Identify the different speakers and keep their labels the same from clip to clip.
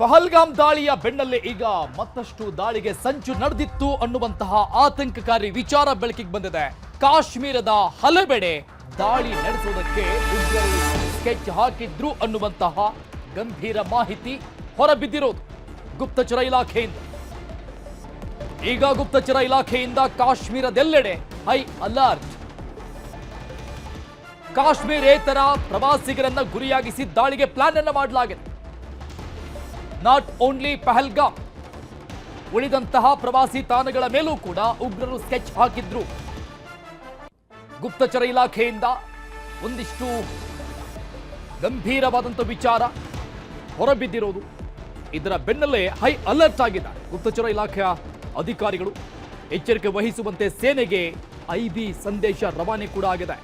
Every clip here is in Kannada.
Speaker 1: ಪಹಲ್ಗಾಮ್ ದಾಳಿಯ ಬೆನ್ನಲ್ಲೇ ಈಗ ಮತ್ತಷ್ಟು ದಾಳಿಗೆ ಸಂಚು ನಡೆದಿತ್ತು ಅನ್ನುವಂತಹ ಆತಂಕಕಾರಿ ವಿಚಾರ ಬೆಳಕಿಗೆ ಬಂದಿದೆ. ಕಾಶ್ಮೀರದ ಹಲವೆಡೆ ದಾಳಿ ನಡೆಸುವುದಕ್ಕೆ ಉಗ್ರರು ಸ್ಕೆಚ್ ಹಾಕಿದ್ರು ಅನ್ನುವಂತಹ ಗಂಭೀರ ಮಾಹಿತಿ ಹೊರಬಿದ್ದಿರೋದು ಗುಪ್ತಚರ ಇಲಾಖೆಯಿಂದ. ಈಗ ಗುಪ್ತಚರ ಇಲಾಖೆಯಿಂದ ಕಾಶ್ಮೀರದೆಲ್ಲೆಡೆ ಹೈ ಅಲರ್ಟ್. ಕಾಶ್ಮೀರೇತರ ಪ್ರವಾಸಿಗರನ್ನ ಗುರಿಯಾಗಿಸಿ ದಾಳಿಗೆ ಪ್ಲಾನ್ ಅನ್ನು ಮಾಡಲಾಗಿದೆ ನಾಟ್ ಓನ್ಲಿ ಪಹಲ್ಗಾಮ್ ಉಳಿದಂತಹ ಪ್ರವಾಸಿ ತಾಣಗಳ ಮೇಲೂ ಕೂಡ ಉಗ್ರರು ಸ್ಕೆಚ್ ಹಾಕಿದ್ರು. ಗುಪ್ತಚರ ಇಲಾಖೆಯಿಂದ ಒಂದಿಷ್ಟು ಗಂಭೀರವಾದಂಥ ವಿಚಾರ ಹೊರಬಿದ್ದಿರೋದು. ಇದರ ಬೆನ್ನಲ್ಲೇ ಹೈ ಅಲರ್ಟ್ ಆಗಿದ್ದಾರೆ ಗುಪ್ತಚರ ಇಲಾಖೆಯ ಅಧಿಕಾರಿಗಳು. ಎಚ್ಚರಿಕೆ ವಹಿಸುವಂತೆ ಸೇನೆಗೆ ಐ ಬಿ ಸಂದೇಶ ರವಾನೆ ಕೂಡ ಆಗಿದೆ.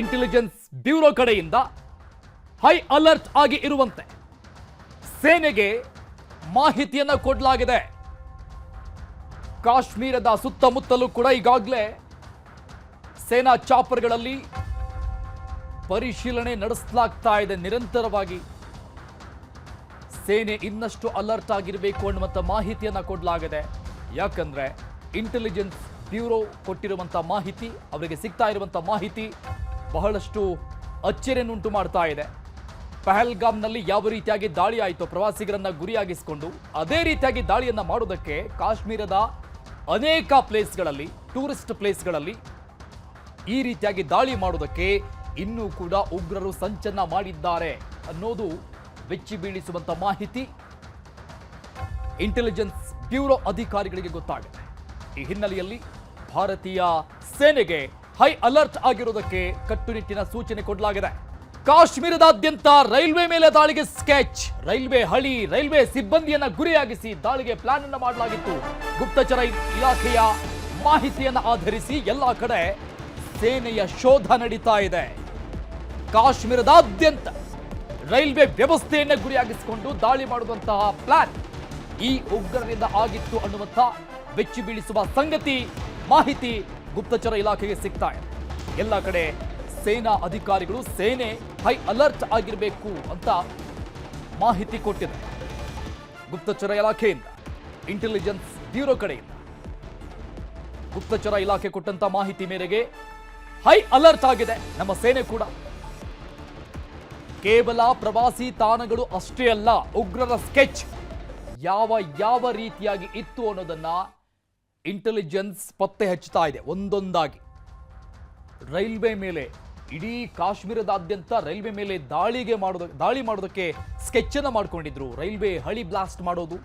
Speaker 1: ಇಂಟೆಲಿಜೆನ್ಸ್ ಬ್ಯೂರೋ ಕಡೆಯಿಂದ ಹೈ ಅಲರ್ಟ್ ಆಗಿ ಇರುವಂತೆ. ಸೇನೆಗೆ ಮಾಹಿತಿಯನ್ನು ಕೊಡಲಾಗಿದೆ. ಕಾಶ್ಮೀರದ ಸುತ್ತಮುತ್ತಲೂ ಕೂಡ ಈಗಾಗಲೇ ಸೇನಾ ಚಾಪರ್ಗಳಲ್ಲಿ ಪರಿಶೀಲನೆ ನಡೆಸಲಾಗ್ತಾ ಇದೆ. ನಿರಂತರವಾಗಿ ಸೇನೆ ಇನ್ನಷ್ಟು ಅಲರ್ಟ್ ಆಗಿರಬೇಕು ಅನ್ನುವಂಥ ಮಾಹಿತಿಯನ್ನು ಕೊಡಲಾಗಿದೆ. ಯಾಕಂದರೆ ಇಂಟೆಲಿಜೆನ್ಸ್ ಬ್ಯೂರೋ ಕೊಟ್ಟಿರುವಂಥ ಮಾಹಿತಿ, ಅವರಿಗೆ ಸಿಗ್ತಾ ಇರುವಂಥ ಮಾಹಿತಿ ಬಹಳಷ್ಟು ಅಚ್ಚರಿಯನ್ನುಂಟು ಮಾಡ್ತಾ ಇದೆ. ಪಹಲ್ಗಾಮ್ನಲ್ಲಿ ಯಾವ ರೀತಿಯಾಗಿ ದಾಳಿ ಆಯಿತು ಪ್ರವಾಸಿಗರನ್ನ ಗುರಿಯಾಗಿಸಿಕೊಂಡು, ಅದೇ ರೀತಿಯಾಗಿ ದಾಳಿಯನ್ನ ಮಾಡೋದಕ್ಕೆ ಕಾಶ್ಮೀರದ ಅನೇಕ ಪ್ಲೇಸ್ಗಳಲ್ಲಿ, ಟೂರಿಸ್ಟ್ ಪ್ಲೇಸ್ಗಳಲ್ಲಿ ಈ ರೀತಿಯಾಗಿ ದಾಳಿ ಮಾಡೋದಕ್ಕೆ ಇನ್ನೂ ಕೂಡ ಉಗ್ರರು ಸಂಚನ್ನ ಮಾಡಿದ್ದಾರೆ ಅನ್ನೋದು ಬೆಚ್ಚಿ ಬೀಳಿಸುವಂತ ಮಾಹಿತಿ ಇಂಟೆಲಿಜೆನ್ಸ್ ಬ್ಯೂರೋ ಅಧಿಕಾರಿಗಳಿಗೆ ಗೊತ್ತಾಗಿದೆ. ಈ ಹಿನ್ನೆಲೆಯಲ್ಲಿ ಭಾರತೀಯ ಸೇನೆಗೆ ಹೈ ಅಲರ್ಟ್ ಆಗಿರುವುದಕ್ಕೆ ಕಟ್ಟುನಿಟ್ಟಿನ ಸೂಚನೆ ಕೊಡಲಾಗಿದೆ. ಕಾಶ್ಮೀರದಾದ್ಯಂತ ರೈಲ್ವೆ ಮೇಲೆ ದಾಳಿಗೆ ಸ್ಕೆಚ್. ರೈಲ್ವೆ ಹಳಿ, ರೈಲ್ವೆ ಸಿಬ್ಬಂದಿಯನ್ನ ಗುರಿಯಾಗಿಸಿ ದಾಳಿಗೆ ಪ್ಲಾನ್ ಅನ್ನು ಮಾಡಲಾಗಿತ್ತು. ಗುಪ್ತಚರ ಇಲಾಖೆಯ ಮಾಹಿತಿಯನ್ನ ಆಧರಿಸಿ ಎಲ್ಲ ಕಡೆ ಸೇನೆಯ ಶೋಧ ನಡೀತಾ ಇದೆ. ಕಾಶ್ಮೀರದಾದ್ಯಂತ ರೈಲ್ವೆ ವ್ಯವಸ್ಥೆಯನ್ನ ಗುರಿಯಾಗಿಸಿಕೊಂಡು ದಾಳಿ ಮಾಡುವಂತಹ ಪ್ಲಾನ್ ಈ ಉಗ್ರರಿಂದ ಆಗಿತ್ತು ಅನ್ನುವಂಥ ಬೆಚ್ಚಿ ಬೀಳಿಸುವ ಸಂಗತಿ ಮಾಹಿತಿ ಗುಪ್ತಚರ ಇಲಾಖೆಗೆ ಸಿಗ್ತಾ ಇದೆ. ಎಲ್ಲ ಕಡೆ ಸೇನಾ ಅಧಿಕಾರಿಗಳು ಸೇನೆ ಹೈ ಅಲರ್ಟ್ ಆಗಿರಬೇಕು ಅಂತ ಮಾಹಿತಿ ಕೊಟ್ಟಿದೆ. ಗುಪ್ತಚರ ಇಲಾಖೆಯಿಂದ ಇಂಟೆಲಿಜೆನ್ಸ್ ಬ್ಯೂರೋ ಕಡೆಯಿಂದ. ಗುಪ್ತಚರ ಇಲಾಖೆ ಕೊಟ್ಟಂತ ಮಾಹಿತಿ ಮೇರೆಗೆ ಹೈ ಅಲರ್ಟ್ ಆಗಿದೆ. ನಮ್ಮ ಸೇನೆ ಕೂಡ. ಕೇವಲ ಪ್ರವಾಸಿ ತಾಣಗಳು ಅಷ್ಟೇ ಅಲ್ಲ, ಉಗ್ರರ ಸ್ಕೆಚ್ ಯಾವ ಯಾವ ರೀತಿಯಾಗಿ ಇತ್ತು ಅನ್ನೋದನ್ನ ಇಂಟೆಲಿಜೆನ್ಸ್ ಪತ್ತೆ ಹಚ್ಚುತ್ತಾ ಇದೆ ಒಂದೊಂದಾಗಿ. ರೈಲ್ವೆ ಮೇಲೆ ಇಡೀ ಕಾಶ್ಮೀರದಾದ್ಯಂತ ರೈಲ್ವೆ ಮೇಲೆ ದಾಳಿಗೆ ಮಾಡೋದ, ದಾಳಿ ಮಾಡೋದಕ್ಕೆ ಸ್ಕೆಚ್ ಅನ್ನ ಮಾಡ್ಕೊಂಡಿದ್ರು. ರೈಲ್ವೆ ಹಳಿ ಬ್ಲಾಸ್ಟ್ ಮಾಡೋದು.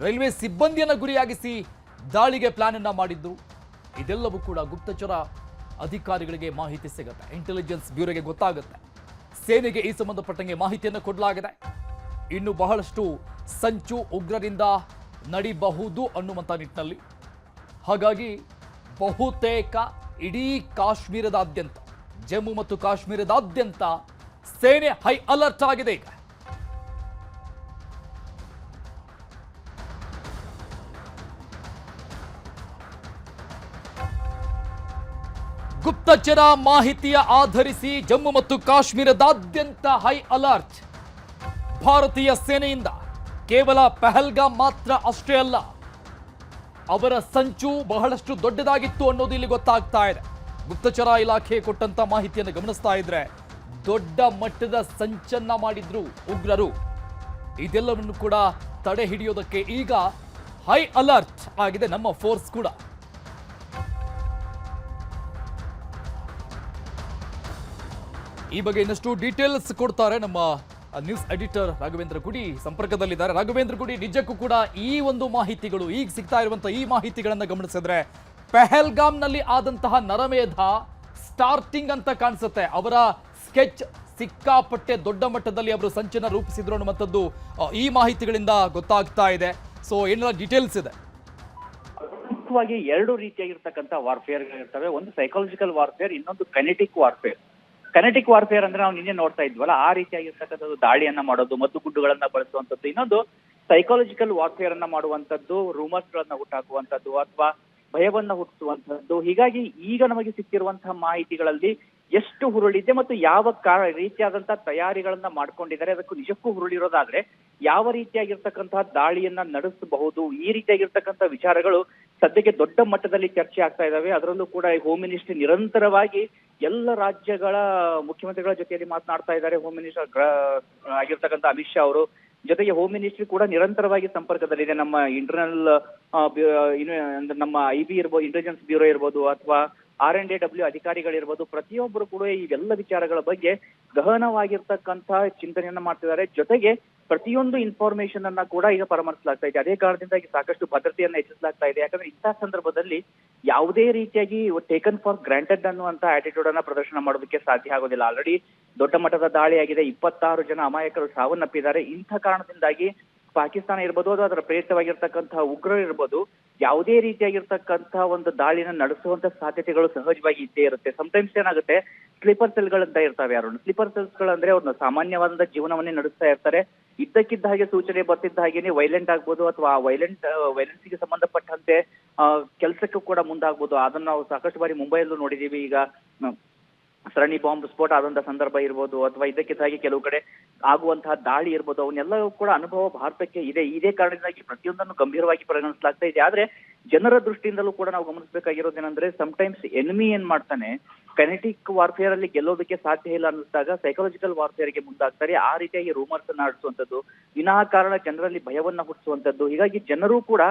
Speaker 1: ರೈಲ್ವೆ ಸಿಬ್ಬಂದಿಯನ್ನು ಗುರಿಯಾಗಿಸಿ ದಾಳಿಗೆ ಪ್ಲಾನ್ ಅನ್ನ ಮಾಡಿದ್ದು. ಇದೆಲ್ಲವೂ ಕೂಡ ಗುಪ್ತಚರ ಅಧಿಕಾರಿಗಳಿಗೆ ಮಾಹಿತಿ ಸಿಗುತ್ತೆ. ಇಂಟೆಲಿಜೆನ್ಸ್ ಬ್ಯೂರೋಗೆ ಗೊತ್ತಾಗುತ್ತೆ. ಸೇನೆಗೆ ಈ ಸಂಬಂಧಪಟ್ಟಂಗೆ ಮಾಹಿತಿಯನ್ನು ಕೊಡಲಾಗಿದೆ. ಇನ್ನು ಬಹಳಷ್ಟು ಸಂಚು ಉಗ್ರರಿಂದ ನಡಿಬಹುದು ಅನ್ನುವಂಥ ನಿಟ್ಟಿನಲ್ಲಿ. ಹಾಗಾಗಿ ಬಹುತೇಕ ಇಡೀ ಕಾಶ್ಮೀರದಾದ್ಯಂತ ಜಮ್ಮು ಮತ್ತು ಕಾಶ್ಮೀರದಾದ್ಯಂತ ಸೇನೆ ಹೈ ಅಲರ್ಟ್ ಆಗಿದೆ ಈಗ. ಗುಪ್ತಚರ ಮಾಹಿತಿಯ ಆಧರಿಸಿ ಜಮ್ಮು ಮತ್ತು ಕಾಶ್ಮೀರದಾದ್ಯಂತ ಹೈ ಅಲರ್ಟ್. ಭಾರತೀಯ ಸೇನೆಯಿಂದ ಕೇವಲ ಪೆಹಲ್ಗಾ ಮಾತ್ರ ಅಷ್ಟೇ ಅಲ್ಲ, ಅವರ ಸಂಚು ಬಹಳಷ್ಟು ದೊಡ್ಡದಾಗಿತ್ತು ಅನ್ನೋದು ಇಲ್ಲಿ ಗೊತ್ತಾಗ್ತಾ ಇದೆ. ಗುಪ್ತಚರ ಇಲಾಖೆ ಕೊಟ್ಟಂತ ಮಾಹಿತಿಯನ್ನು ಗಮನಿಸ್ತಾ ಇದ್ರೆ ದೊಡ್ಡ ಮಟ್ಟದ ಸಂಚನ್ನ ಮಾಡಿದ್ರು ಉಗ್ರರು. ಇದೆಲ್ಲವನ್ನು ಕೂಡ ತಡೆ ಹಿಡಿಯೋದಕ್ಕೆ ಈಗ ಹೈ ಅಲರ್ಟ್ ಆಗಿದೆ ನಮ್ಮ ಫೋರ್ಸ್ ಕೂಡ. ಈ ಬಗ್ಗೆ ಇನ್ನಷ್ಟು ಡೀಟೇಲ್ಸ್ ಕೊಡ್ತಾರೆ ನಮ್ಮ ನ್ಯೂಸ್ ಎಡಿಟರ್ ರಾಘವೇಂದ್ರ ಗುಡಿ ಸಂಪರ್ಕದಲ್ಲಿದ್ದಾರೆ. ರಾಘವೇಂದ್ರ ಗುಡಿ, ನಿಜಕ್ಕೂ ಕೂಡ ಈ ಒಂದು ಮಾಹಿತಿಗಳು ಈಗ ಸಿಗ್ತಾ ಇರುವಂತಹ ಈ ಮಾಹಿತಿಗಳನ್ನ ಗಮನಿಸಿದ್ರೆ ಪೆಹಲ್ಗಾಮ್ನಲ್ಲಿ ಆದಂತಹ ನರಮೇಧ ಸ್ಟಾರ್ಟಿಂಗ್ ಅಂತ ಕಾಣಿಸುತ್ತೆ. ಅವರ ಸ್ಕೆಚ್ ಸಿಕ್ಕಾಪಟ್ಟೆ ದೊಡ್ಡ ಮಟ್ಟದಲ್ಲಿ ಅವರು ಸಂಚನ ರೂಪಿಸಿದ್ರು ಅನ್ನುವಂಥದ್ದು ಈ ಮಾಹಿತಿಗಳಿಂದ ಗೊತ್ತಾಗ್ತಾ ಇದೆ. ಸೊ ಏನೆಲ್ಲ ಡೀಟೇಲ್ಸ್ ಇದೆ?
Speaker 2: ಮುಖ್ಯವಾಗಿ ಎರಡು ರೀತಿಯಾಗಿರ್ತಕ್ಕಂಥ ವಾರ್ಫೇರ್ ಇರ್ತವೆ ಒಂದು ಸೈಕಾಲಜಿಕಲ್ ವಾರ್ಫೇರ್ ಇನ್ನೊಂದು ಕನೆಟಿಕ್ ವಾರ್ಫೇರ್ ಕನೆಟಿಕ್ ವಾರ್ಫೇರ್ ಅಂದ್ರೆ ನಾವು ನಿನ್ನೆ ನೋಡ್ತಾ ಇದ್ವಲ್ಲ, ಆ ರೀತಿಯಾಗಿರ್ತಕ್ಕಂಥದ್ದು ದಾಳಿಯನ್ನ ಮಾಡೋದು, ಮದ್ದು ಗುಡ್ಡುಗಳನ್ನ ಬಳಸುವಂಥದ್ದು. ಇನ್ನೊಂದು ಸೈಕಾಲಜಿಕಲ್ ವಾರ್ಫೇರ್ ಅನ್ನ ಮಾಡುವಂಥದ್ದು ರೂಮರ್ಸ್ ಗಳನ್ನ ಹುಟ್ಟಾಕುವಂಥದ್ದು, ಅಥವಾ ಭಯವನ್ನ ಹುಟ್ಟಿಸುವಂತಹದ್ದು. ಹೀಗಾಗಿ ಈಗ ನಮಗೆ ಸಿಕ್ಕಿರುವಂತಹ ಮಾಹಿತಿಗಳಲ್ಲಿ ಎಷ್ಟು ಹುರುಳಿದೆ ಮತ್ತು ಯಾವ ಕಾರ ರೀತಿಯಾದಂತಹ ತಯಾರಿಗಳನ್ನ ಮಾಡ್ಕೊಂಡಿದ್ದಾರೆ, ಅದಕ್ಕೂ ನಿಜಕ್ಕೂ ಹುರುಳಿರೋದಾದ್ರೆ ಯಾವ ರೀತಿಯಾಗಿರ್ತಕ್ಕಂತಹ ದಾಳಿಯನ್ನ ನಡೆಸಬಹುದು, ಈ ರೀತಿಯಾಗಿರ್ತಕ್ಕಂಥ ವಿಚಾರಗಳು ಸದ್ಯಕ್ಕೆ ದೊಡ್ಡ ಮಟ್ಟದಲ್ಲಿ ಚರ್ಚೆ ಆಗ್ತಾ ಇದಾವೆ. ಅದರಲ್ಲೂ ಕೂಡ ಹೋಮ್ ಮಿನಿಸ್ಟ್ರಿ ನಿರಂತರವಾಗಿ ಎಲ್ಲ ರಾಜ್ಯಗಳ ಮುಖ್ಯಮಂತ್ರಿಗಳ ಜೊತೆಯಲ್ಲಿ ಮಾತನಾಡ್ತಾ ಇದ್ದಾರೆ. ಹೋಮ್ ಮಿನಿಸ್ಟರ್ ಆಗಿರ್ತಕ್ಕಂಥ ಅಮಿತ್ ಶಾ ಅವರು ಜೊತೆಗೆ ಹೋಮ್ ಮಿನಿಸ್ಟ್ರಿ ಕೂಡ ನಿರಂತರವಾಗಿ ಸಂಪರ್ಕದಲ್ಲಿದೆ. ನಮ್ಮ ಇಂಟರ್ನಲ್ ನಮ್ಮ ಐ ಬಿ ಇರ್ಬೋದು ಇಂಟೆಲಿಜೆನ್ಸ್ ಬ್ಯೂರೋ ಇರ್ಬೋದು ಅಥವಾ ಆರ್ ಎನ್ ಡಿ ಡಬ್ಲ್ಯೂ ಅಧಿಕಾರಿಗಳಿರ್ಬೋದು, ಪ್ರತಿಯೊಬ್ಬರು ಕೂಡ ಈ ಎಲ್ಲ ವಿಚಾರಗಳ ಬಗ್ಗೆ ಗಹನವಾಗಿರ್ತಕ್ಕಂತಹ ಚಿಂತನೆಯನ್ನ ಮಾಡ್ತಿದ್ದಾರೆ. ಜೊತೆಗೆ ಪ್ರತಿಯೊಂದು ಇನ್ಫಾರ್ಮೇಶನ್ ಅನ್ನ ಕೂಡ ಈಗ ಪರಾಮರ್ಶಿಸಲಾಗ್ತಾ ಇದೆ. ಅದೇ ಕಾರಣದಿಂದಾಗಿ ಸಾಕಷ್ಟು ಭದ್ರತೆಯನ್ನ ಹೆಚ್ಚಿಸಲಾಗ್ತಾ ಇದೆ. ಯಾಕಂದ್ರೆ ಇಂತಹ ಸಂದರ್ಭದಲ್ಲಿ ಯಾವುದೇ ರೀತಿಯಾಗಿ ಟೇಕನ್ ಫಾರ್ ಗ್ರಾಂಟೆಡ್ ಅನ್ನುವಂತ ಆಟಿಟ್ಯೂಡ್ ಅನ್ನ ಪ್ರದರ್ಶನ ಮಾಡೋದಕ್ಕೆ ಸಾಧ್ಯ ಆಗೋದಿಲ್ಲ. ಆಲ್ರೆಡಿ ದೊಡ್ಡ ಮಟ್ಟದ ದಾಳಿಯಾಗಿದೆ. ಇಪ್ಪತ್ತಾರು ಜನ ಅಮಾಯಕರು ಸಾವನ್ನಪ್ಪಿದ್ದಾರೆ. ಇಂಥ ಕಾರಣದಿಂದಾಗಿ ಪಾಕಿಸ್ತಾನ ಇರ್ಬೋದು ಅಥವಾ ಅದರ ಪ್ರೇರಿತವಾಗಿರ್ತಕ್ಕಂತಹ ಉಗ್ರರು ಇರ್ಬೋದು, ಯಾವುದೇ ರೀತಿಯಾಗಿರ್ತಕ್ಕಂತಹ ಒಂದು ದಾಳಿನ ನಡೆಸುವಂತ ಸಾಧ್ಯತೆಗಳು ಸಹಜವಾಗಿ ಇದ್ದೇ ಇರುತ್ತೆ. ಸಮಟೈಮ್ಸ್ ಏನಾಗುತ್ತೆ ಸ್ಲೀಪರ್ ಸೆಲ್ಗಳಂತ ಇರ್ತವೆ ಯಾರು. ಸ್ಲೀಪರ್ ಸೆಲ್ಸ್ಗಳಂದ್ರೆ ಅವ್ರನ್ನ ಸಾಮಾನ್ಯವಾದ ಜೀವನವನ್ನೇ ನಡೆಸ್ತಾ ಇರ್ತಾರೆ. ಇದ್ದಕ್ಕಿದ್ದ ಹಾಗೆ ಸೂಚನೆ ಬರ್ತಿದ್ದ ಹಾಗೇನೆ ವೈಲೆಂಟ್ ಆಗ್ಬೋದು ಅಥವಾ ಆ ವೈಲೆಂಟ್ ವೈಲೆನ್ಸ್ಗೆ ಸಂಬಂಧಪಟ್ಟಂತೆ ಕೆಲಸಕ್ಕೂ ಕೂಡ ಮುಂದಾಗ್ಬೋದು. ಅದನ್ನ ನಾವು ಸಾಕಷ್ಟು ಬಾರಿ ಮುಂಬೈಯಲ್ಲೂ ನೋಡಿದೀವಿ. ಈಗ ಸರಣಿ ಬಾಂಬ್ ಸ್ಫೋಟ ಆದಂತಹ ಸಂದರ್ಭ ಇರ್ಬೋದು ಅಥವಾ ಇದಕ್ಕೆ ತಾಗಿ ಕೆಲವು ಕಡೆ ಆಗುವಂತಹ ದಾಳಿ ಇರ್ಬೋದು, ಅವನ್ನೆಲ್ಲವೂ ಕೂಡ ಅನುಭವ ಭಾರತಕ್ಕೆ ಇದೆ. ಇದೇ ಕಾರಣದಿಂದಾಗಿ ಪ್ರತಿಯೊಂದನ್ನು ಗಂಭೀರವಾಗಿ ಪರಿಗಣಿಸಲಾಗ್ತಾ ಇದೆ. ಆದ್ರೆ ಜನರ ದೃಷ್ಟಿಯಿಂದಲೂ ಕೂಡ ನಾವು ಗಮನಿಸಬೇಕಾಗಿರೋದೇನಂದ್ರೆ ಸಮಟೈಮ್ಸ್ ಎನಿಮಿ ಏನ್ ಮಾಡ್ತಾನೆ ಕನೆಟಿಕ್ ವಾರ್ಫೇರ್ ಅಲ್ಲಿ ಗೆಲ್ಲೋದಕ್ಕೆ ಸಾಧ್ಯ ಇಲ್ಲ ಅನ್ನಿಸಿದಾಗ ಸೈಕಾಲಜಿಕಲ್ ವಾರ್ಫೇರ್ಗೆ ಮುಂದಾಗ್ತಾರೆ. ಆ ರೀತಿಯಾಗಿ ರೂಮರ್ಸ್ ಅನ್ನ ಆಡಿಸುವಂತದ್ದು ವಿನಾಕಾರಣ ಜನರಲ್ಲಿ ಭಯವನ್ನ ಹುಟ್ಟಿಸುವಂತದ್ದು ಹೀಗಾಗಿ ಜನರು ಕೂಡ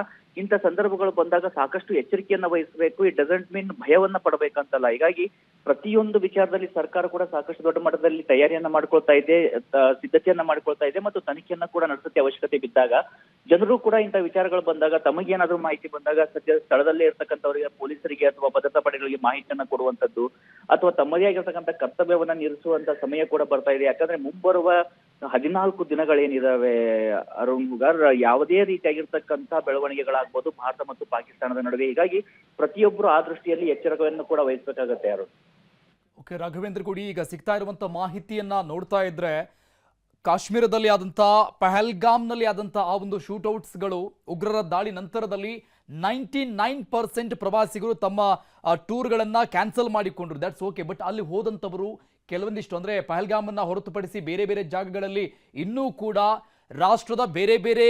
Speaker 2: ಇಂಥ ಸಂದರ್ಭಗಳು ಬಂದಾಗ ಸಾಕಷ್ಟು ಎಚ್ಚರಿಕೆಯನ್ನ ವಹಿಸಬೇಕು ಈ ಡಸಂಟ್ ಮೀನ್ ಭಯವನ್ನ ಪಡಬೇಕಂತಲ್ಲ. ಹೀಗಾಗಿ ಪ್ರತಿಯೊಂದು ವಿಚಾರದಲ್ಲಿ ಸರ್ಕಾರ ಕೂಡ ಸಾಕಷ್ಟು ದೊಡ್ಡ ಮಟ್ಟದಲ್ಲಿ ತಯಾರಿಯನ್ನ ಮಾಡ್ಕೊಳ್ತಾ ಇದೆ ಸಿದ್ಧತೆಯನ್ನ ಮಾಡ್ಕೊಳ್ತಾ ಇದೆ ಮತ್ತು ತನಿಖೆಯನ್ನ ಕೂಡ ನಡೆಸುತ್ತೆ ಅವಶ್ಯಕತೆ ಬಿದ್ದಾಗ ಜನರು ಕೂಡ ಇಂಥ ವಿಚಾರಗಳು ಬಂದಾಗ ತಮಗೇನಾದ್ರೂ ಮಾಹಿತಿ ಬಂದಾಗ ಸದ್ಯ ಸ್ಥಳದಲ್ಲೇ ಇರ್ತಕ್ಕಂಥವರಿಗೆ, ಪೊಲೀಸರಿಗೆ ಅಥವಾ ಭದ್ರತಾ ಪಡೆಗಳಿಗೆ ಮಾಹಿತಿಯನ್ನ ಕೊಡುವಂತದ್ದು ಅಥವಾ ತಮ್ಮದೇ ಆಗಿರ್ತಕ್ಕಂಥ ಕರ್ತವ್ಯವನ್ನ ನಿರ್ಸುವಂತ ಸಮಯ ಕೂಡ ಬರ್ತಾ ಇದೆ. ಯಾಕಂದ್ರೆ ಮುಂಬರುವ ಹದಿನಾಲ್ಕು ದಿನಗಳೇನಿದಾವೆ ಅರುಣ್ ಹುಗಾರ್ ಯಾವುದೇ ರೀತಿಯಾಗಿರ್ತಕ್ಕಂಥ ಬೆಳವಣಿಗೆಗಳಾಗ್ಬೋದು ಭಾರತ ಮತ್ತು ಪಾಕಿಸ್ತಾನದ ನಡುವೆ. ಹೀಗಾಗಿ ಪ್ರತಿಯೊಬ್ಬರು ಆ ದೃಷ್ಟಿಯಲ್ಲಿ ಎಚ್ಚರಿಕೆಯನ್ನು ಕೂಡ ವಹಿಸಬೇಕಾಗತ್ತೆ ಅರುಣ್.
Speaker 1: ಓಕೆ ರಾಘವೇಂದ್ರ ಗುಡಿ, ಈಗ ಸಿಗ್ತಾ ಇರುವಂತ ಮಾಹಿತಿಯನ್ನ ನೋಡ್ತಾ ಇದ್ರೆ ಕಾಶ್ಮೀರದಲ್ಲಿ ಆದಂತಹ ಪಹಲ್ಗಾಮ್ನಲ್ಲಿ ಆದಂತಹ ಆ ಒಂದು ಶೂಟೌಟ್ಸ್ಗಳು ಉಗ್ರರ ದಾಳಿ ನಂತರದಲ್ಲಿ ನೈಂಟಿ ನೈನ್ ಪರ್ಸೆಂಟ್ ಪ್ರವಾಸಿಗರು ತಮ್ಮ ಟೂರ್ಗಳನ್ನು ಕ್ಯಾನ್ಸಲ್ ಮಾಡಿಕೊಂಡ್ರು. ದ್ಯಾಟ್ಸ್ ಓಕೆ ಬಟ್ ಅಲ್ಲಿ ಹೋದಂಥವರು ಕೆಲವೊಂದಿಷ್ಟು ಅಂದರೆ ಪಹಲ್ಗಾಮನ್ನು ಹೊರತುಪಡಿಸಿ ಬೇರೆ ಬೇರೆ ಜಾಗಗಳಲ್ಲಿ ಇನ್ನೂ ಕೂಡ ರಾಷ್ಟ್ರದ ಬೇರೆ ಬೇರೆ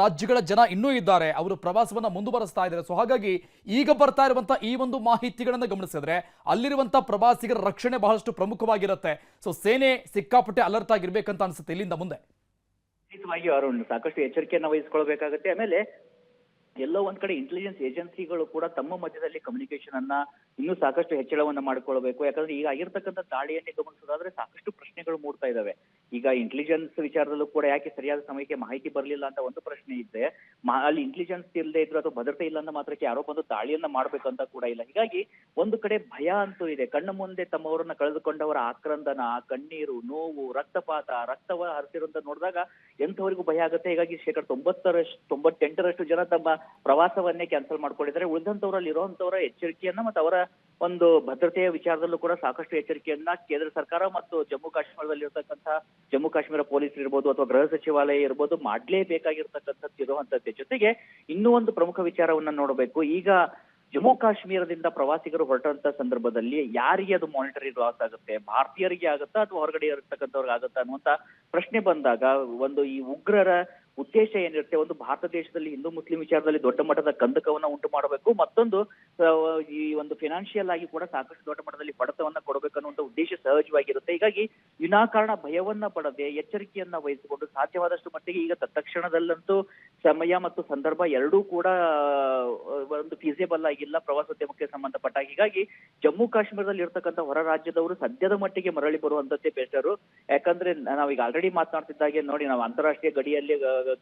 Speaker 1: ರಾಜ್ಯಗಳ ಜನ ಇನ್ನೂ ಇದ್ದಾರೆ. ಅವರು ಪ್ರವಾಸವನ್ನ ಮುಂದುವರಿಸ್ತಾ ಇದ್ದಾರೆ. ಸೊ ಹಾಗಾಗಿ ಈಗ ಬರ್ತಾ ಇರುವಂಥ ಈ ಒಂದು ಮಾಹಿತಿಗಳನ್ನು ಗಮನಿಸಿದ್ರೆ ಅಲ್ಲಿರುವಂತ ಪ್ರವಾಸಿಗರ ರಕ್ಷಣೆ ಬಹಳಷ್ಟು ಪ್ರಮುಖವಾಗಿರುತ್ತೆ. ಸೊ ಸೇನೆ ಸಿಕ್ಕಾಪಟ್ಟೆ ಅಲರ್ಟ್ ಆಗಿರ್ಬೇಕಂತ ಅನ್ಸುತ್ತೆ ಇಲ್ಲಿಂದ ಮುಂದೆ.
Speaker 2: ಖಂಡಿತವಾಗಿಯೂ ಅರುಣ್, ಸಾಕಷ್ಟು ಎಚ್ಚರಿಕೆಯನ್ನು ವಹಿಸಿಕೊಳ್ಳಬೇಕಾಗುತ್ತೆ ಆಮೇಲೆ ಎಲ್ಲೋ ಒಂದ್ ಕಡೆ ಇಂಟೆಲಿಜೆನ್ಸ್ ಏಜೆನ್ಸಿಗಳು ಕೂಡ ತಮ್ಮ ಮಧ್ಯದಲ್ಲಿ ಕಮ್ಯುನಿಕೇಶನ್ ಅನ್ನ ಇನ್ನೂ ಸಾಕಷ್ಟು ಹೆಚ್ಚಳವನ್ನ ಮಾಡ್ಕೊಳ್ಬೇಕು. ಯಾಕಂದ್ರೆ ಈಗ ಆಗಿರ್ತಕ್ಕಂಥ ದಾಳಿಯನ್ನೇ ಗಮನಿಸೋದಾದ್ರೆ ಸಾಕಷ್ಟು ಪ್ರಶ್ನೆಗಳು ಮೂಡ್ತಾ ಇದಾವೆ. ಈಗ ಇಂಟೆಲಿಜೆನ್ಸ್ ವಿಚಾರದಲ್ಲೂ ಕೂಡ ಯಾಕೆ ಸರಿಯಾದ ಸಮಯಕ್ಕೆ ಮಾಹಿತಿ ಬರಲಿಲ್ಲ ಅಂತ ಒಂದು ಪ್ರಶ್ನೆ ಇದೆ ಅಲ್ಲಿ ಇಂಟೆಲಿಜೆನ್ಸ್ ಇಲ್ಲದೆ ಇದ್ರು ಅಥವಾ ಭದ್ರತೆ ಇಲ್ಲ ಅಂತ ಮಾತ್ರಕ್ಕೆ ಯಾರೋ ಬಂದು ದಾಳಿಯನ್ನ ಮಾಡ್ಬೇಕಂತ ಕೂಡ ಇಲ್ಲ. ಹೀಗಾಗಿ ಒಂದು ಕಡೆ ಭಯ ಅಂತೂ ಇದೆ. ಕಣ್ಣ ಮುಂದೆ ತಮ್ಮವರನ್ನ ಕಳೆದುಕೊಂಡವರ ಆಕ್ರಂದನ, ಕಣ್ಣೀರು, ನೋವು, ರಕ್ತಪಾತ, ರಕ್ತವ ಹರಿಸಿರುವಂತ ನೋಡಿದಾಗ ಎಂಥವರಿಗೂ ಭಯ ಆಗುತ್ತೆ. ಹೀಗಾಗಿ ಶೇಕಡ ತೊಂಬತ್ತರಷ್ಟು ತೊಂಬತ್ತೆಂಟರಷ್ಟು ಜನ ತಮ್ಮ ಪ್ರವಾಸವನ್ನೇ ಕ್ಯಾನ್ಸಲ್ ಮಾಡ್ಕೊಂಡಿದ್ದಾರೆ. ಉಳಿದಂತವರಲ್ಲಿ ಇರುವಂತವರ ಎಚ್ಚರಿಕೆಯನ್ನ ಮತ್ತು ಅವರ ಒಂದು ಭದ್ರತೆಯ ವಿಚಾರದಲ್ಲೂ ಕೂಡ ಸಾಕಷ್ಟು ಎಚ್ಚರಿಕೆಯನ್ನ ಕೇಂದ್ರ ಸರ್ಕಾರ ಮತ್ತು ಜಮ್ಮು ಕಾಶ್ಮೀರದಲ್ಲಿ ಇರತಕ್ಕಂತ ಜಮ್ಮು ಕಾಶ್ಮೀರ ಪೊಲೀಸ್ ಇರ್ಬೋದು ಅಥವಾ ಗೃಹ ಸಚಿವಾಲಯ ಇರ್ಬೋದು ಮಾಡ್ಲೇಬೇಕಾಗಿರ್ತಕ್ಕಂಥದ್ದು ಇರುವಂತದ್ದೇ ಜೊತೆಗೆ ಇನ್ನೂ ಒಂದು ಪ್ರಮುಖ ವಿಚಾರವನ್ನ ನೋಡಬೇಕು. ಈಗ ಜಮ್ಮು ಕಾಶ್ಮೀರದಿಂದ ಪ್ರವಾಸಿಗರು ಹೊರಟಂತ ಸಂದರ್ಭದಲ್ಲಿ ಯಾರಿಗೆ ಅದು ಮಾನಿಟರಿ ಲಾಸ್ ಆಗುತ್ತೆ? ಭಾರತೀಯರಿಗೆ ಆಗುತ್ತಾ ಅಥವಾ ಹೊರಗಡೆ ಇರತಕ್ಕಂಥವ್ರಿಗೆ ಆಗುತ್ತಾ ಅನ್ನುವಂತ ಪ್ರಶ್ನೆ ಬಂದಾಗ ಒಂದು ಈ ಉಗ್ರರ ಉದ್ದೇಶ ಏನಿರುತ್ತೆ? ಒಂದು ಭಾರತ ದೇಶದಲ್ಲಿ ಹಿಂದೂ ಮುಸ್ಲಿಂ ವಿಚಾರದಲ್ಲಿ ದೊಡ್ಡ ಮಟ್ಟದ ಕಂದಕವನ್ನ ಉಂಟು ಮಾಡಬೇಕು. ಮತ್ತೊಂದು ಈ ಒಂದು ಫಿನಾನ್ಷಿಯಲ್ ಆಗಿ ಕೂಡ ಸಾಕಷ್ಟು ದೊಡ್ಡ ಮಟ್ಟದಲ್ಲಿ ಬಡತವನ್ನ ಕೊಡಬೇಕು ಅನ್ನುವಂತ ಉದ್ದೇಶ ಸಹಜವಾಗಿರುತ್ತೆ. ಹೀಗಾಗಿ ವಿನಾಕಾರಣ ಭಯವನ್ನ ಪಡದೆ ಎಚ್ಚರಿಕೆಯನ್ನ ವಹಿಸಿಕೊಂಡು ಸಾಧ್ಯವಾದಷ್ಟು ಮಟ್ಟಿಗೆ ಈಗ ತತ್ಕ್ಷಣದಲ್ಲಂತೂ ಸಮಯ ಮತ್ತು ಸಂದರ್ಭ ಎರಡೂ ಕೂಡ ಒಂದು ಫೀಸೇಬಲ್ ಆಗಿಲ್ಲ ಪ್ರವಾಸೋದ್ಯಮಕ್ಕೆ ಸಂಬಂಧಪಟ್ಟ ಹಾಗೆ. ಹೀಗಾಗಿ ಜಮ್ಮು ಕಾಶ್ಮೀರದಲ್ಲಿ ಇರ್ತಕ್ಕಂಥ ಹೊರ ರಾಜ್ಯದವರು ಸದ್ಯದ ಮಟ್ಟಿಗೆ ಮರಳಿ ಬರುವಂತದ್ದೇ ಬೆಟರು ಯಾಕಂದ್ರೆ ಈಗ ಆಲ್ರೆಡಿ ಮಾತನಾಡ್ತಿದ್ದಾಗೆ ನೋಡಿ ನಾವು ಅಂತಾರಾಷ್ಟ್ರೀಯ ಗಡಿಯಲ್ಲಿ,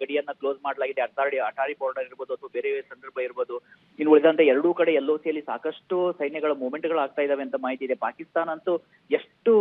Speaker 2: ಗಡಿಯನ್ನ ಕ್ಲೋಸ್ ಮಾಡಲಾಗಿದೆ. ಅಟಾರಿ ಅಟಾರಿ ಬಾರ್ಡರ್ ಇರ್ಬೋದು ಅಥವಾ ಬೇರೆ ಸಂದರ್ಭ ಇರ್ಬೋದು. ಇನ್ನು ಉಳಿದಂತೆ ಎರಡೂ ಕಡೆ ಎಲ್ಲೋ ಸಿಯಲ್ಲಿ ಸಾಕಷ್ಟು ಸೈನ್ಯಗಳ ಮೂವ್ಮೆಂಟ್ಗಳು ಆಗ್ತಾ ಇದಾವೆ ಅಂತ ಮಾಹಿತಿ ಇದೆ. ಪಾಕಿಸ್ತಾನ ಅಂತೂ ಎಷ್ಟು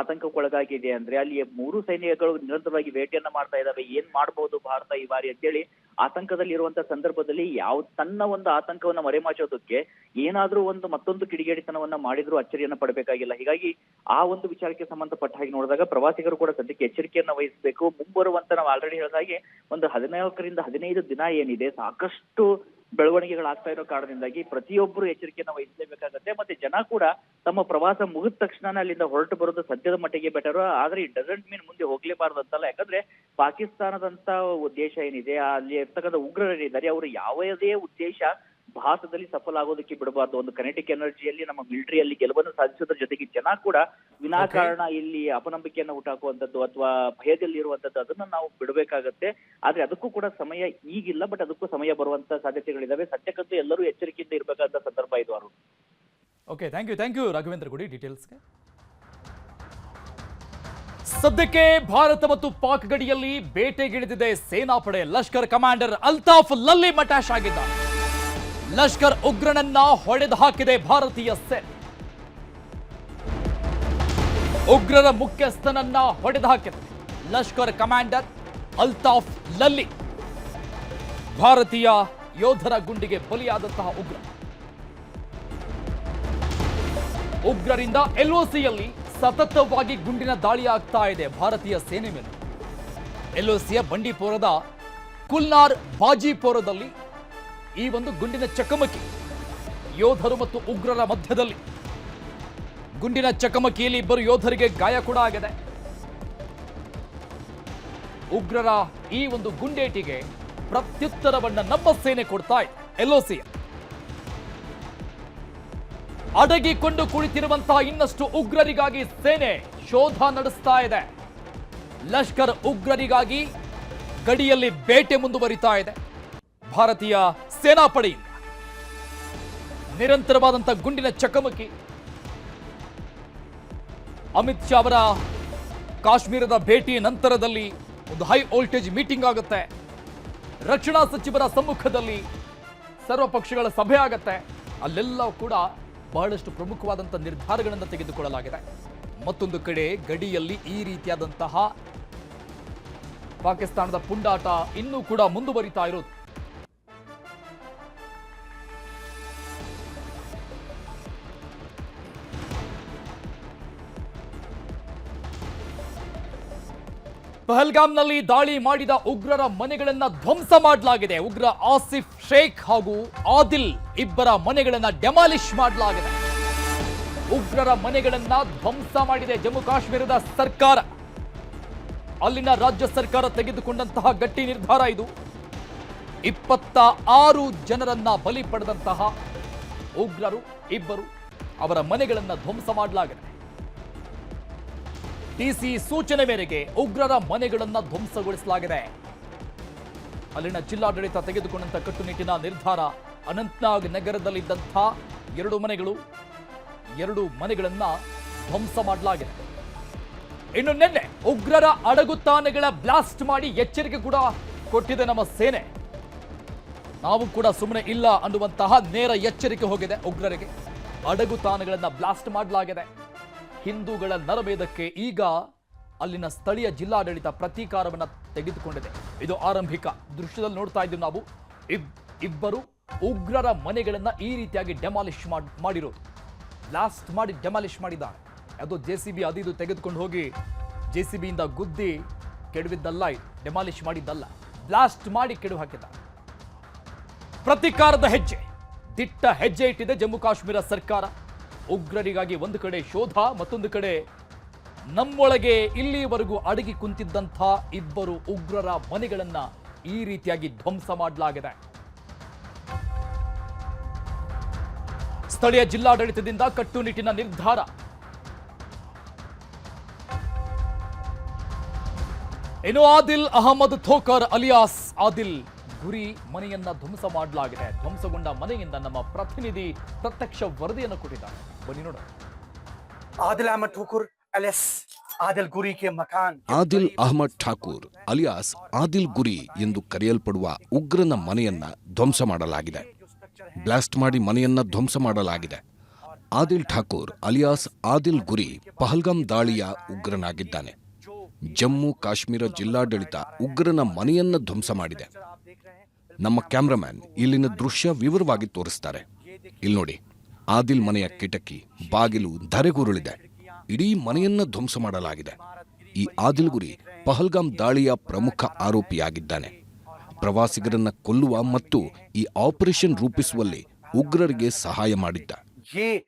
Speaker 2: ಆತಂಕಕ್ಕೊಳಗಾಗಿದೆ ಅಂದ್ರೆ ಅಲ್ಲಿ ಮೂರು ಸೈನ್ಯಗಳು ನಿರಂತರವಾಗಿ ಭೇಟಿಯನ್ನ ಮಾಡ್ತಾ ಇದಾವೆ. ಏನ್ ಮಾಡ್ಬೋದು ಭಾರತ ಈ ಬಾರಿ ಅಂತೇಳಿ ಆತಂಕದಲ್ಲಿ ಇರುವಂತ ಸಂದರ್ಭದಲ್ಲಿ ಯಾವ ತನ್ನ ಒಂದು ಆತಂಕವನ್ನ ಮರೆಮಾಚೋದಕ್ಕೆ ಏನಾದ್ರೂ ಒಂದು ಮತ್ತೊಂದು ಕಿಡಿಗೇಡಿತನವನ್ನ ಮಾಡಿದ್ರು ಅಚ್ಚರಿಯನ್ನ ಪಡಬೇಕಾಗಿಲ್ಲ. ಹೀಗಾಗಿ ಆ ಒಂದು ವಿಚಾರಕ್ಕೆ ಸಂಬಂಧಪಟ್ಟ ಹಾಗೆ ನೋಡಿದಾಗ ಪ್ರವಾಸಿಗರು ಕೂಡ ಸದ್ಯಕ್ಕೆ ಎಚ್ಚರಿಕೆಯನ್ನ ವಹಿಸಬೇಕು. ಮುಂಬರುವಂತ ನಾವು ಆಲ್ರೆಡಿ ಹೇಳಿದಾಗೆ ಒಂದು ಹದಿನಾಲ್ಕರಿಂದ ಹದಿನೈದು ದಿನ ಏನಿದೆ ಸಾಕಷ್ಟು ಬೆಳವಣಿಗೆಗಳಾಗ್ತಾ ಇರೋ ಕಾರಣದಿಂದಾಗಿ ಪ್ರತಿಯೊಬ್ಬರು ಎಚ್ಚರಿಕೆಯನ್ನು ವಹಿಸಲೇಬೇಕಾಗತ್ತೆ. ಮತ್ತೆ ಜನ ಕೂಡ ತಮ್ಮ ಪ್ರವಾಸ ಮುಗಿದ ತಕ್ಷಣ ಅಲ್ಲಿಂದ ಹೊರಟು ಬರೋದು ಸದ್ಯದ ಮಟ್ಟಿಗೆ ಬೆಟರ್ ಆದ್ರೆ ಈ ಡಸಂಟ್ ಮೀನ್ ಮುಂದೆ ಹೋಗ್ಲೇಬಾರ್ದು ಅಂತಲ್ಲ ಯಾಕಂದ್ರೆ ಪಾಕಿಸ್ತಾನದಂತ ಉದ್ದೇಶ ಏನಿದೆ, ಅಲ್ಲಿ ಇರ್ತಕ್ಕಂಥ ಉಗ್ರರೇನಿದ್ದಾರೆ ಅವರು ಯಾವುದೇ ಉದ್ದೇಶ ಭಾರತದಲ್ಲಿ ಸಫಲ ಆಗೋದಕ್ಕೆ ಬಿಡಬಾರ್ದು. ಒಂದು ಕನೆಟಿಕ್ ಎನರ್ಜಿಯಲ್ಲಿ ನಮ್ಮ ಮಿಲಿಟರಿಯಲ್ಲಿ ಗೆಲುವನ್ನು ಸಾಧಿಸೋದ್ರ ಜೊತೆಗೆ ಜನ ಕೂಡ ವಿನಾಕಾರಣ ಇಲ್ಲಿ ಅಪನಂಬಿಕೆಯನ್ನು ಹುಟ್ಟಾಕುವಂಥದ್ದು ಅಥವಾ ಭಯದಲ್ಲಿ ಇರುವಂತದ್ದು ಅದನ್ನ ನಾವು ಬಿಡಬೇಕಾಗತ್ತೆ. ಆದ್ರೆ ಅದಕ್ಕೂ ಕೂಡ ಸಮಯ ಈಗಿಲ್ಲ ಬಟ್ ಅದಕ್ಕೂ ಸಮಯ ಬರುವಂತ ಸಾಧ್ಯತೆಗಳಿದಾವೆ. ಸದ್ಯಕ್ಕಂತೂ ಎಲ್ಲರೂ ಎಚ್ಚರಿಕೆಯಿಂದ ಇರಬೇಕಾದ ಸಂದರ್ಭ ಇದು Arun.
Speaker 1: Okay thank you thank you Raghavendra Gudi ಡೀಟೇಲ್ಸ್ಗೆ ಸದ್ಯಕ್ಕೆ ಭಾರತ ಮತ್ತು ಪಾಕ್ ಗಡಿಯಲ್ಲಿ ಬೇಟೆಗಿಳಿದಿದೆ ಸೇನಾಪಡೆ. ಲಷ್ಕರ್ ಕಮಾಂಡರ್ ಅಲ್ತಾಫ್ ಲಲ್ಲಿ ಮಟಾಶ್ ಆಗಿದ್ದಾರೆ. ಲಷ್ಕರ್ ಉಗ್ರನನ್ನ ಹೊಡೆದು ಹಾಕಿದೆ ಭಾರತೀಯ ಸೇನೆ. ಉಗ್ರರ ಮುಖ್ಯಸ್ಥನನ್ನ ಹೊಡೆದು ಹಾಕಿದೆ ಲಷ್ಕರ್ ಕಮಾಂಡರ್ ಅಲ್ತಾಫ್ ಲಲ್ಲಿ. ಭಾರತೀಯ ಯೋಧರ ಗುಂಡಿಗೆ ಬಲಿಯಾದಂತಹ ಉಗ್ರ. ಉಗ್ರರಿಂದ ಎಲ್ಒಸಿಯಲ್ಲಿ ಸತತವಾಗಿ ಗುಂಡಿನ ದಾಳಿ ಆಗ್ತಾ ಇದೆ ಭಾರತೀಯ ಸೇನೆ ಮೇಲೆ. ಎಲ್ಒಸಿಯ ಬಂಡೀಪುರದ ಕುಲ್ನಾರ್ ಬಾಜಿಪುರದಲ್ಲಿ ಈ ಒಂದು ಗುಂಡಿನ ಚಕಮಕಿ ಯೋಧರು ಮತ್ತು ಉಗ್ರರ ಮಧ್ಯದಲ್ಲಿ. ಗುಂಡಿನ ಚಕಮಕಿಯಲ್ಲಿ ಇಬ್ಬರು ಯೋಧರಿಗೆ ಗಾಯ ಕೂಡ ಆಗಿದೆ. ಉಗ್ರರ ಈ ಒಂದು ಗುಂಡೇಟಿಗೆ ಪ್ರತ್ಯುತ್ತರವನ್ನ ನಮ್ಮ ಸೇನೆ ಕೊಡ್ತಾ ಇದೆ. ಎಲ್ಒಸಿ ಅಡಗಿಕೊಂಡು ಕುಳಿತಿರುವಂತಹ ಇನ್ನಷ್ಟು ಉಗ್ರರಿಗಾಗಿ ಸೇನೆ ಶೋಧ ನಡೆಸ್ತಾ ಇದೆ. ಲಷ್ಕರ್ ಉಗ್ರರಿಗಾಗಿ ಗಡಿಯಲ್ಲಿ ಬೇಟೆ ಮುಂದುವರಿತಾ ಇದೆ. ಭಾರತೀಯ ಸೇನಾಪಡೆಯಿಂದ. ನಿರಂತರವಾದಂಥ ಗುಂಡಿನ ಚಕಮಕಿ. ಅಮಿತ್ ಶಾ ಅವರ ಕಾಶ್ಮೀರದ ಭೇಟಿ ನಂತರದಲ್ಲಿ ಒಂದು ಹೈ ವೋಲ್ಟೇಜ್ ಮೀಟಿಂಗ್ ಆಗುತ್ತೆ. ರಕ್ಷಣಾ ಸಚಿವರ ಸಮ್ಮುಖದಲ್ಲಿ ಸರ್ವ ಪಕ್ಷಗಳ ಸಭೆ ಆಗತ್ತೆ. ಅಲ್ಲೆಲ್ಲ ಕೂಡ ಬಹಳಷ್ಟು ಪ್ರಮುಖವಾದಂಥ ನಿರ್ಧಾರಗಳನ್ನು ತೆಗೆದುಕೊಳ್ಳಲಾಗಿದೆ. ಮತ್ತೊಂದು ಕಡೆ ಗಡಿಯಲ್ಲಿ ಈ ರೀತಿಯಾದಂತಹ ಪಾಕಿಸ್ತಾನದ ಪುಂಡಾಟ ಇನ್ನೂ ಕೂಡ ಮುಂದುವರಿತಾ ಇರೋದು. ಪಹಲ್ಗಾಮ್ನಲ್ಲಿ ದಾಳಿ ಮಾಡಿದ ಉಗ್ರರ ಮನೆಗಳನ್ನು ಧ್ವಂಸ ಮಾಡಲಾಗಿದೆ. ಉಗ್ರ ಆಸಿಫ್ ಶೇಖ್ ಹಾಗೂ ಆದಿಲ್ ಇಬ್ಬರ ಮನೆಗಳನ್ನು ಡೆಮಾಲಿಷ್ ಮಾಡಲಾಗಿದೆ. ಉಗ್ರರ ಮನೆಗಳನ್ನು ಧ್ವಂಸ ಮಾಡಿದೆ ಜಮ್ಮು ಕಾಶ್ಮೀರದ ಸರ್ಕಾರ. ಅಲ್ಲಿನ ರಾಜ್ಯ ಸರ್ಕಾರ ತೆಗೆದುಕೊಂಡಂತಹ ಗಟ್ಟಿ ನಿರ್ಧಾರ ಇದು. ಇಪ್ಪತ್ತ ಆರು ಜನರನ್ನ ಬಲಿ ಪಡೆದಂತಹ ಉಗ್ರರು ಇಬ್ಬರು ಅವರ ಮನೆಗಳನ್ನು ಧ್ವಂಸ ಮಾಡಲಾಗಿದೆ. ಡಿಸಿ ಸೂಚನೆ ಮೇರೆಗೆ ಉಗ್ರರ ಮನೆಗಳನ್ನು ಧ್ವಂಸಗೊಳಿಸಲಾಗಿದೆ. ಅಲ್ಲಿನ ಜಿಲ್ಲಾಡಳಿತ ತೆಗೆದುಕೊಂಡಂತ ಕಟ್ಟುನಿಟ್ಟಿನ ನಿರ್ಧಾರ ಅನಂತ್ನಾಗ್ ನಗರದಲ್ಲಿದ್ದಂಥ ಎರಡು ಮನೆಗಳು, ಎರಡು ಮನೆಗಳನ್ನ ಧ್ವಂಸ ಮಾಡಲಾಗಿದೆ. ಇನ್ನು ನಿನ್ನೆ ಉಗ್ರರ ಅಡಗುತಾಣಗಳ ಬ್ಲಾಸ್ಟ್ ಮಾಡಿ ಎಚ್ಚರಿಕೆ ಕೂಡ ಕೊಟ್ಟಿದೆ ನಮ್ಮ ಸೇನೆ. ನಾವು ಕೂಡ ಸುಮ್ಮನೆ ಇಲ್ಲ ಅನ್ನುವಂತಹ ನೇರ ಎಚ್ಚರಿಕೆ ಹೋಗಿದೆ ಉಗ್ರರಿಗೆ. ಅಡಗುತಾಣಗಳನ್ನ ಬ್ಲಾಸ್ಟ್ ಮಾಡಲಾಗಿದೆ. ಹಿಂದೂಗಳ ನರಭೇದಕ್ಕೆ ಈಗ ಅಲ್ಲಿನ ಸ್ಥಳೀಯ ಜಿಲ್ಲಾಡಳಿತ ಪ್ರತೀಕಾರವನ್ನು ತೆಗೆದುಕೊಂಡಿದೆ. ಇದು ಆರಂಭಿಕ ದೃಶ್ಯದಲ್ಲಿ ನೋಡ್ತಾ ಇದ್ದೀವಿ ನಾವು. ಇಬ್- ಇಬ್ಬರು ಉಗ್ರರ ಮನೆಗಳನ್ನ ಈ ರೀತಿಯಾಗಿ ಡೆಮಾಲಿಷ್ ಮಾಡಿರೋದು ಬ್ಲಾಸ್ಟ್ ಮಾಡಿ ಡೆಮಾಲಿಷ್ ಮಾಡಿದ್ದಾರೆ. ಅದು ಜೆ ಸಿ ಬಿ ಅದಿದು ತೆಗೆದುಕೊಂಡು ಹೋಗಿ ಜೆ ಸಿ ಬಿಯಿಂದ ಗುದ್ದಿ ಕೆಡವಿದ್ದಲ್ಲ ಡೆಮಾಲಿಶ್ ಮಾಡಿದ್ದಲ್ಲ. ಬ್ಲಾಸ್ಟ್ ಮಾಡಿ ಕೆಡು ಹಾಕಿದ್ದಾರೆ. ಪ್ರತೀಕಾರದ ಹೆಜ್ಜೆ. ದಿಟ್ಟ ಹೆಜ್ಜೆ ಇಟ್ಟಿದೆ ಜಮ್ಮು ಕಾಶ್ಮೀರ ಸರ್ಕಾರ. ಉಗ್ರರಿಗಾಗಿ ಒಂದು ಕಡೆ ಶೋಧ, ಮತ್ತೊಂದು ಕಡೆ ನಮ್ಮೊಳಗೆ ಇಲ್ಲಿವರೆಗೂ ಅಡಗಿ ಕುಂತಿದ್ದಂಥ ಇಬ್ಬರು ಉಗ್ರರ ಮನೆಗಳನ್ನ ಈ ರೀತಿಯಾಗಿ ಧ್ವಂಸ ಮಾಡಲಾಗಿದೆ. ಸ್ಥಳೀಯ ಜಿಲ್ಲಾಡಳಿತದಿಂದ ಕಟ್ಟುನಿಟ್ಟಿನ ನಿರ್ಧಾರ. ಇನ್ನು ಆದಿಲ್ ಅಹಮದ್ ಥೋಕರ್ ಅಲಿಯಾಸ್, ಆದಿಲ್ ಗುರಿ ಮನೆಯನ್ನ ಧ್ವಂಸ ಮಾಡಲಾಗಿದೆ. ಧ್ವಂಸಗೊಂಡ ಮನೆಯಿಂದ ನಮ್ಮ ಪ್ರತಿನಿಧಿ ಪ್ರತ್ಯಕ್ಷ ವರದಿಯನ್ನು ಕೊಟ್ಟಿದ್ದಾರೆ. ಬನ್ನಿ ನೋಡ.
Speaker 3: ಆದಿಲ್ ಅಹಮದ್ ಠಾಕೂರ್ ಅಲಿಯಾಸ್ ಆದಿಲ್ ಗುರಿ ಕೆ ಮಕಾನ್.
Speaker 4: ಆದಿಲ್ ಅಹಮದ್ ಠಾಕೂರ್ ಅಲಿಯಾಸ್ ಆದಿಲ್ ಗುರಿ ಎಂದು ಕರೆಯಲ್ಪಡುವ ಉಗ್ರನ ಮನೆಯನ್ನ ಧ್ವಂಸ ಮಾಡಲಾಗಿದೆ. ಬ್ಲಾಸ್ಟ್ ಮಾಡಿ ಮನೆಯನ್ನ ಧ್ವಂಸ ಮಾಡಲಾಗಿದೆ. ಆದಿಲ್ ಠಾಕೂರ್ ಅಲಿಯಾಸ್ ಆದಿಲ್ ಗುರಿ ಪಹಲ್ಗಾಮ್ ದಾಳಿಯ ಉಗ್ರನಾಗಿದ್ದಾನೆ. ಜಮ್ಮು ಕಾಶ್ಮೀರ ಜಿಲ್ಲಾಡಳಿತ ಉಗ್ರನ ಮನೆಯನ್ನ ಧ್ವಂಸ ಮಾಡಿದೆ. ನಮ್ಮ ಕ್ಯಾಮ್ರಾಮ್ಯಾನ್ ಇಲ್ಲಿನ ದೃಶ್ಯ ವಿವರವಾಗಿ ತೋರಿಸ್ತಾರೆ. ಇಲ್ಲಿ ನೋಡಿ ಆದಿಲ್ ಮನೆಯ ಕಿಟಕಿ ಬಾಗಿಲು ಧರೆಗುರುಳಿದೆ. ಇಡೀ ಮನೆಯನ್ನ ಧ್ವಂಸ ಮಾಡಲಾಗಿದೆ. ಈ ಆದಿಲ್ ಗುರಿ ಪಹಲ್ಗಾಮ್ ದಾಳಿಯ ಪ್ರಮುಖ ಆರೋಪಿಯಾಗಿದ್ದಾನೆ. ಪ್ರವಾಸಿಗರನ್ನ ಕೊಲ್ಲುವ ಮತ್ತು ಈ ಆಪರೇಷನ್ ರೂಪಿಸುವಲ್ಲಿ ಉಗ್ರರಿಗೆ ಸಹಾಯ ಮಾಡಿದ್ದ.
Speaker 3: ये